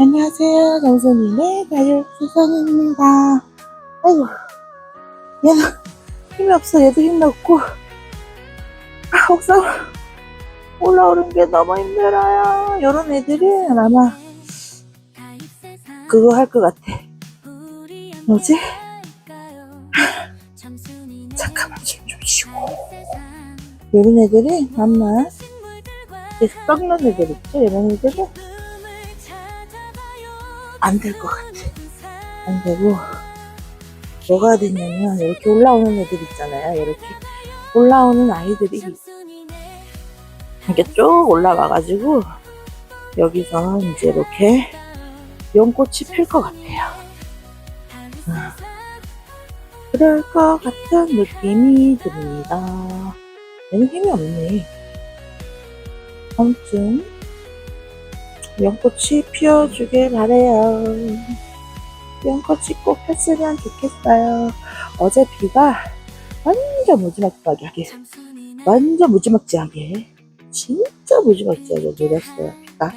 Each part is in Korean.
안녕하세요. 정선이네 가족 수선입니다. 아이고, 얘는 힘이 없어. 얘도 힘이 없고. 아, 옥상 올라오는 게 너무 힘들어요. 이런 애들은 아마 그거 할 것 같아. 뭐지? 잠깐만 숨 좀 쉬고. 이런 애들이 아마 썩는 애들 있죠? 이런 애들은 안 될 것 같아. 안 되고 뭐가 되냐면 이렇게 올라오는 애들 있잖아요. 이렇게 올라오는 아이들이 이렇게 쭉 올라와가지고 여기서 이제 이렇게 연꽃이 필 것 같아요. 아, 그럴 것 같은 느낌이 듭니다. 얘는 힘이 없네. 아무튼 연꽃이 피어주길 바래요. 연꽃이 꼭 폈으면 좋겠어요. 어제 비가 완전 무지막지하게, 완전 무지막지하게, 진짜 무지막지하게 내렸어요. 비가.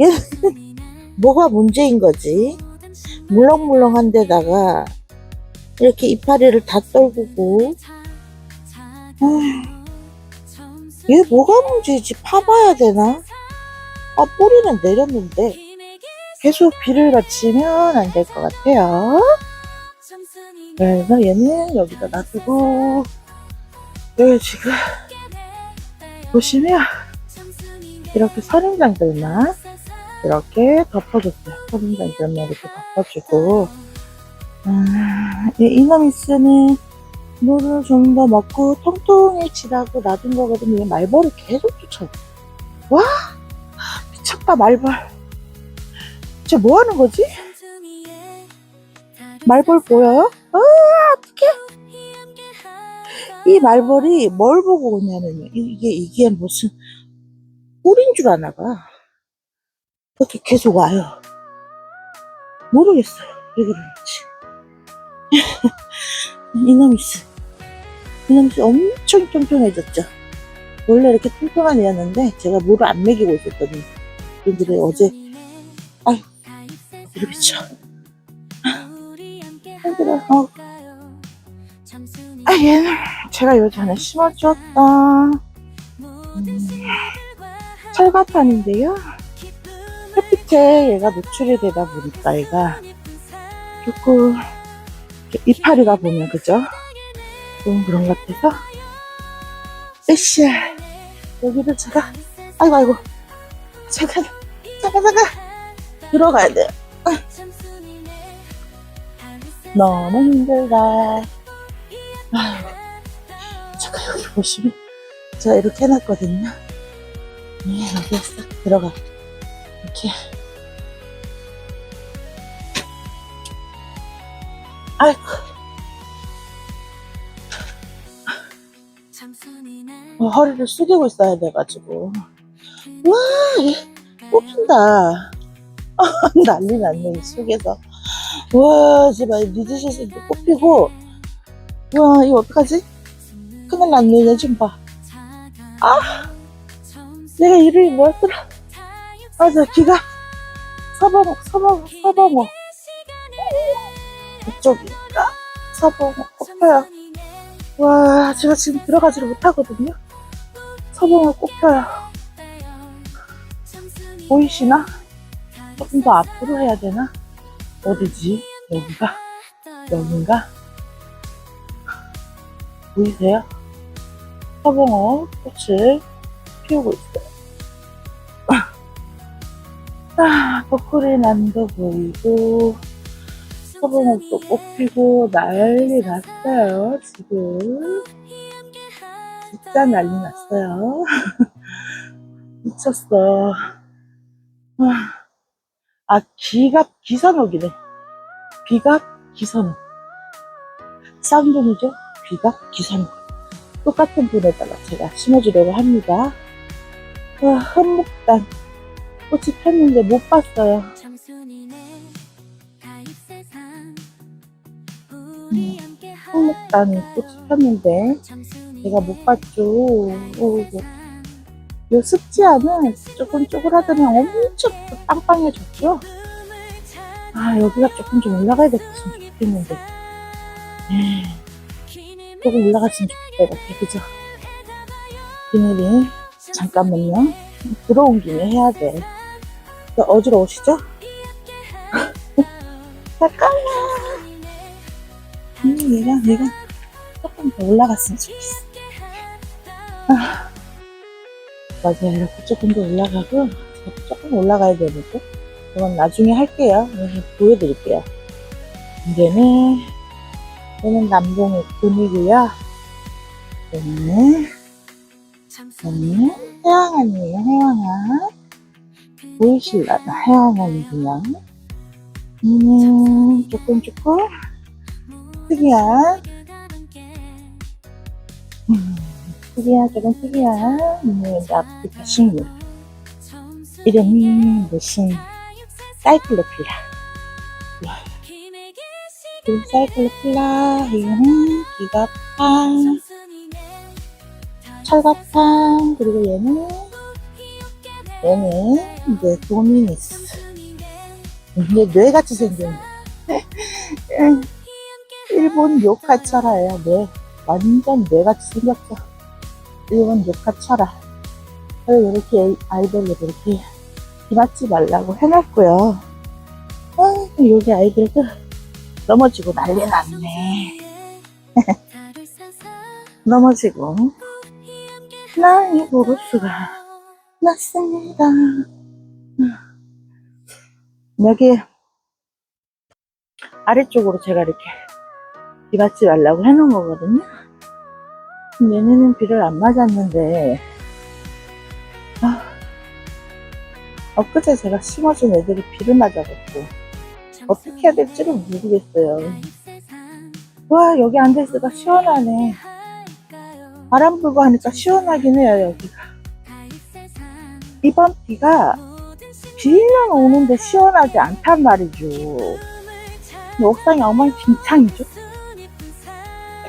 얘는 뭐가 문제인 거지? 물렁물렁한 데다가 이렇게 이파리를 다 떨구고, 아, 얘 뭐가 문제지? 파봐야 되나? 아, 뿌리는 내렸는데 계속 비를 맞추면 안 될 것 같아요. 그래서 얘는 여기다 놔두고 여기 지금 보시면 이렇게 선인장들만 이렇게 덮어줬어요. 선인장들만 이렇게 덮어주고 아, 이 이너미스는 물을 좀 더 먹고 통통해지라고 놔둔 거거든요. 말벌이 계속 쫓아요. 와 미쳤다 말벌. 쟤 뭐 하는 거지? 말벌 보여요? 아 어떡해. 이 말벌이 뭘 보고 오냐면요. 이게 이게 무슨 꿀인 줄 아나 봐. 그렇게 계속 와요. 모르겠어요. 왜 그러는지. 이놈이스. 이놈이스 엄청 뚱뚱해졌죠. 원래 이렇게 뚱뚱한 애였는데 제가 물을 안 먹이고 있었더니 얘들이 어제 아유 이렇게 쳐. 힘들어. 어. 아 얘는 제가 요 전에 심어주었던 음, 철갑판인데요. 햇빛에 얘가 노출이 되다 보니까 얘가 조금 이파리가 보면 그죠? 좀 그런 것 같아서 으쌰 여기를 제가 아이고 아이고 잠깐 잠깐 잠깐. 들어가야 돼요 너무 힘들다. 아이고 잠깐 여기 보시면 제가 이렇게 해놨거든요. 네 여기에 싹 들어가. 이렇게. 아이고. 어, 허리를 숙이고 있어야 돼가지고. 와, 얘 뽑힌다. 난리 났네, 이 속에서. 와, 제발, 리드샷도 뽑히고. 와, 이거 어떡하지? 큰일 났네, 얘 좀 봐. 아, 내가 이름이 뭐였더라? 맞아, 귀가. 서방어, 서방어, 서방어. 이쪽인가? 서방어, 뽑혀요. 와, 제가 지금 들어가지를 못하거든요. 서방어 꼽혀요. 보이시나? 조금 더 앞으로 해야 되나? 어디지? 여기가? 여긴가? 보이세요? 서봉어 꽃을 피우고 있어요. 아, 버클의 난도 보이고, 서봉어도 꽃피고 난리 났어요, 지금. 진짜 난리 났어요. 미쳤어. 아, 기갑 기선옥이네. 비갑 기선옥. 쌍둥이죠? 비갑 기선옥. 똑같은 분에다가 제가 심어주려고 합니다. 와, 한목단. 꽃이 폈는데 못 봤어요. 한목단 꽃이 폈는데 제가 못 봤죠. 오, 요 습지하는 조금 쪼그라들면 엄청 또 빵빵해졌죠? 아, 여기가 조금 좀 올라가야 됐으면 좋겠는데. 에이, 조금 올라갔으면 좋겠다, 이렇게, 그죠? 비늘이, 잠깐만요. 들어온 김에 해야 돼. 저 어지러우시죠? 잠깐만. 음, 얘가, 얘가 조금 더 올라갔으면 좋겠어. 아, 맞아요. 이렇게 조금 더 올라가고, 조금 올라가야 되는데. 그건 나중에 할게요. 보여드릴게요. 이제는, 얘는 남동의 근이고요. 얘는, 얘는 해왕안이에요, 해왕안. 보이실라나, 해왕안이 그냥. 얘는 조금 조금 특이한, 조금 특이한, 음, 아프리카 식물. 이름이 무슨, 사이클로필라. 그 사이클로필라, 이거는 기갑판, 철갑판, 그리고 얘는, 얘는 이제 도미니스. 이게 뇌같이 생긴, 일본 요카철화예요, 뇌. 완전 뇌같이 생겼죠. 일본 요카철화. 그래서 이렇게 아이들을 이렇게 비 맞지 말라고 해놨고요. 아, 여기 아이들도 넘어지고 난리 났네. 넘어지고 나이 보루스가 났습니다. 여기 아래쪽으로 제가 이렇게 비 맞지 말라고 해놓은 거거든요. 근데 얘네는 비를 안 맞았는데 아, 엊그제 제가 심어준 애들이 비를 맞아갖고 어떻게 해야 될지를 모르겠어요. 와 여기 앉아있으니까 시원하네. 바람 불고 하니까 시원하긴 해요 여기가. 이번 비가 비는 오는데 시원하지 않단 말이죠. 옥상이 엉망진창이죠.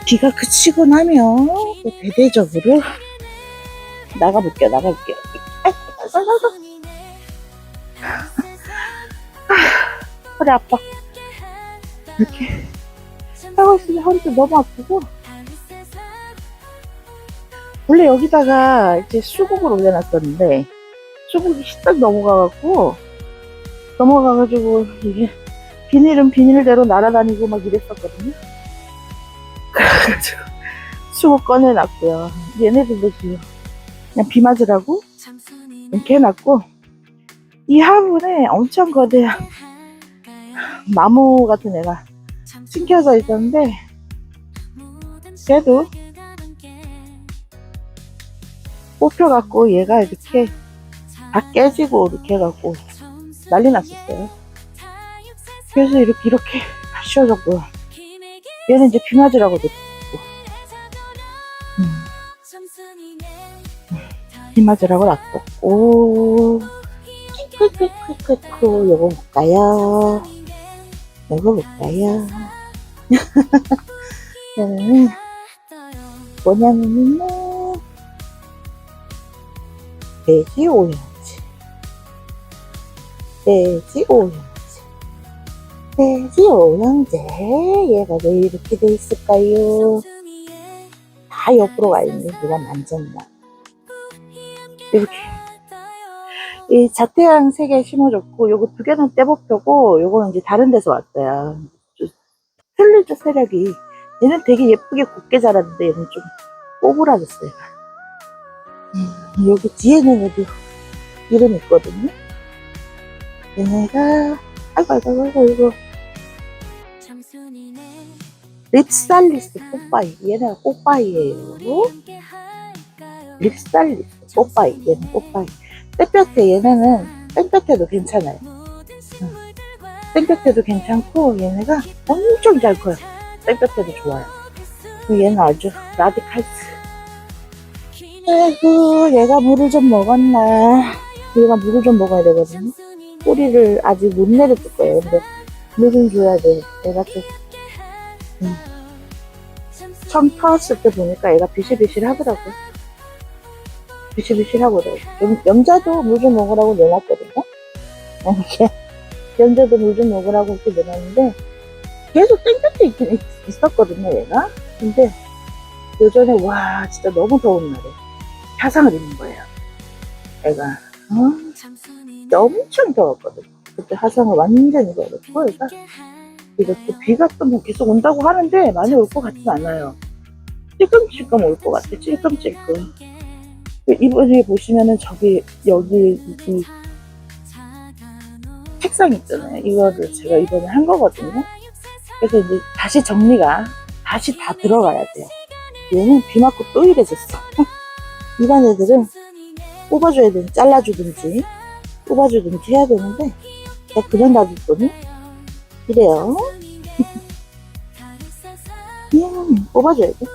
비가 그치고 나면 또 대대적으로 나가볼게요 나가볼게요. 아이고. 허리 아파. 이렇게 하고 있으면 허리도 너무 아프고 원래 여기다가 이제 수국을 올려놨었는데 수국이 휘떡 넘어가갖고 넘어가가지고 이게 비닐은 비닐대로 날아다니고 막 이랬었거든요. 수국 꺼내놨고요. 얘네들도 지금 그냥 비 맞으라고 이렇게 해놨고 이 화분에 엄청 거대한 나무 같은 애가 심겨져 있었는데 걔도 뽑혀갖고 얘가 이렇게 다 깨지고 이렇게 해갖고 난리 났었어요. 그래서 이렇게 이렇게 다 씌워졌고요. 얘는 이제 비 맞으라고 냈고 맞으라고 놔뒀고 크크크크크. 요거 볼까요? 요거 볼까요? 얘는 뭐냐면요 돼지 오양지. 돼지 오양지. 돼지 오양제 얘가 왜 이렇게 돼 있을까요? 다 옆으로 가 있는데 누가 만졌나 이렇게. 이 자태양 세 개 심어줬고 요거 두 개는 떼법표고 요거는 이제 다른 데서 왔어요. 좀 틀리죠 세력이. 얘는 되게 예쁘게 곱게 자랐는데 얘는 좀 꼬부라졌어요. 음, 여기 뒤에는 애도 이름 있거든요. 얘네가 아이고 아이고 아이고 이거 립살리스 꽃바이. 얘네가 꽃바이예요 립살리스 꽃바이. 얘는 꽃바이. 땡볕에 얘네는 땡볕에도 괜찮아요. 땡볕에도 괜찮고 얘네가 엄청 잘 커요. 땡볕에도 좋아요. 그리고 얘는 아주 라디칼스. 아이고 얘가 물을 좀 먹었나. 얘가 물을 좀 먹어야 되거든요. 뿌리를 아직 못 내렸을 거예요. 근데 물을 줘야 돼. 얘가 좀 음. 처음 타왔을 때 보니까 얘가 비실비실 하더라고요 비실비실하거든. 염, 염자도 물 좀 먹으라고 내놨거든요. 어, 이렇게 염자도 물 좀 먹으라고 이렇게 내놨는데 계속 땡볕에 있긴 있- 있었거든요, 얘가. 근데 요전에 와 진짜 너무 더운 날에 화상을 입는 거예요. 애가 어? 엄청 더웠거든. 그때 화상을 완전히 입어놓고 얘가 이거 또 비가 또 뭐 계속 온다고 하는데 많이 올 것 같진 않아요. 찔끔찔끔 올 것 같아. 찔끔찔끔. 이번에 보시면은 저기 여기 이 책상 있잖아요. 이거를 제가 이번에 한 거거든요. 그래서 이제 다시 정리가 다시 다 들어가야 돼요. 얘는 비 맞고 또 이래졌어. 이런 애들은 뽑아줘야 되는 잘라주든지 뽑아주든지 해야 되는데 내가 그냥 놔뒀더니 이래요. 얘는 뽑아줘야 돼.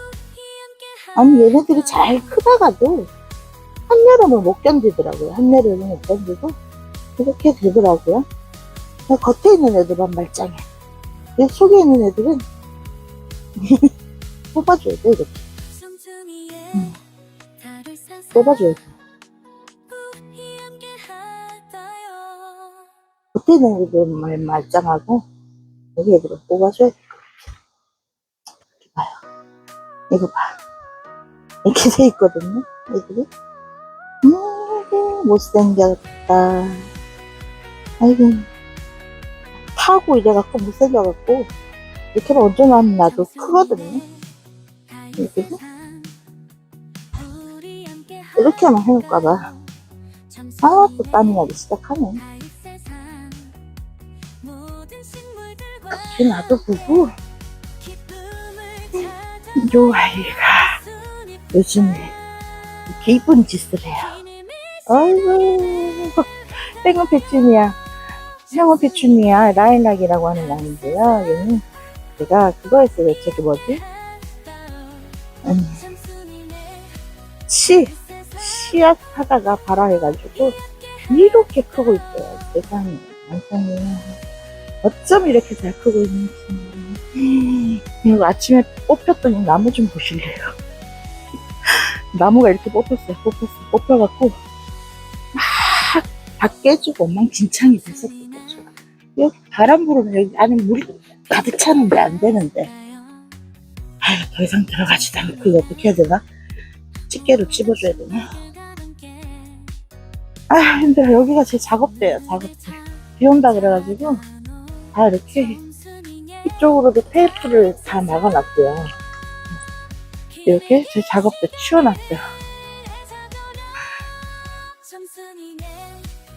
아니 얘네들이 잘 크다가도 한여름을 못 견디더라고요. 한여름을 못 견디고 이렇게 되더라고요. 그냥 겉에 있는 애들만 말짱해. 내 속에 있는 애들은 뽑아줘야 돼 이렇게 음. 뽑아줘야 돼. 겉에 있는 애들은 말 말짱하고 여기 애들은 뽑아줘야 돼. 이렇게 봐요. 이거 봐. 이렇게 돼 있거든요. 애들이. 음, 못생겼다. 아이고. 타고 이래갖고 못생겨갖고 이렇게만 얹어놓으면 나도 크거든요. 이렇게 이렇게만 해놓을까봐. 아, 또 땀이 나기 시작하네. 그 나도 보고 요 아이가 요즘에 이쁜 짓을 해요. 아이고, 땡은 페추니아, 형은 페추니아 라일락이라고 하는 나인데요. 얘는 제가 그거 했어요. 저기 뭐지? 음, 씨, 씨앗 하다가 발화해가지고 이렇게 크고 있어요. 세상에, 세상에. 어쩜 이렇게 잘 크고 있는지. 이거 아침에 뽑혔더니 나무 좀 보실래요? 나무가 이렇게 뽑혔어요. 뽑혔어. 뽑혀갖고 막다 깨지고 엉망진창이 됐었거든요. 여기 바람 불으면 여기 안에 물이 가득 차는데 안 되는데. 아유, 더 이상 들어가지도 않고 이거 어떻게 해야 되나? 집게로 찝어줘야 되나? 아 힘들어. 여기가 제 작업대예요. 작업대. 비 온다 그래가지고 다 이렇게 이쪽으로도 테이프를 다 막아놨고요. 이렇게 제 작업대 치워놨어요.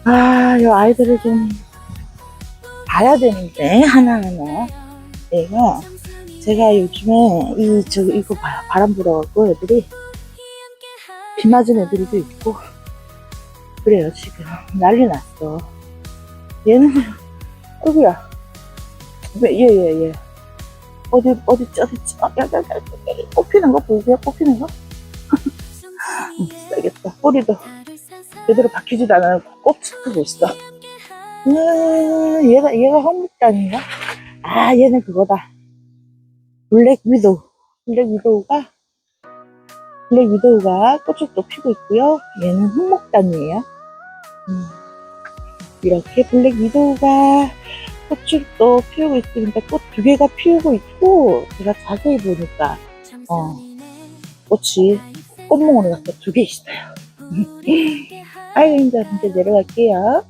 아, 이 아이들을 좀 봐야 되는데 하나하나. 얘가 제가 요즘에 이 저 이거 봐요. 바람 불어갖고 애들이 비 맞은 애들도 있고 그래요 지금 난리 났어. 얘는 어디야? 예예 예. 어디 어디 어디 야야야 뽑히는 거 보이세요? 뽑히는 거? 음, 알겠다. 꼬리도 제대로 박히지도 않아요. 꼭 쓰고 있어. 음, 얘가, 얘가 황목단인가? 아, 얘는 그거다. 블랙 위도우. 블랙 위도우가, 블랙 위도우가 꽃을 또 피고 있고요. 얘는 흑목단이에요. 음, 이렇게 블랙 위도우가 꽃을 또 피우고 있으니까 꽃 두 개가 피우고 있고, 제가 자세히 보니까, 어, 꽃이 꽃몽으로 갖다 두개 있어요. 아이고, 이제, 이제 내려갈게요.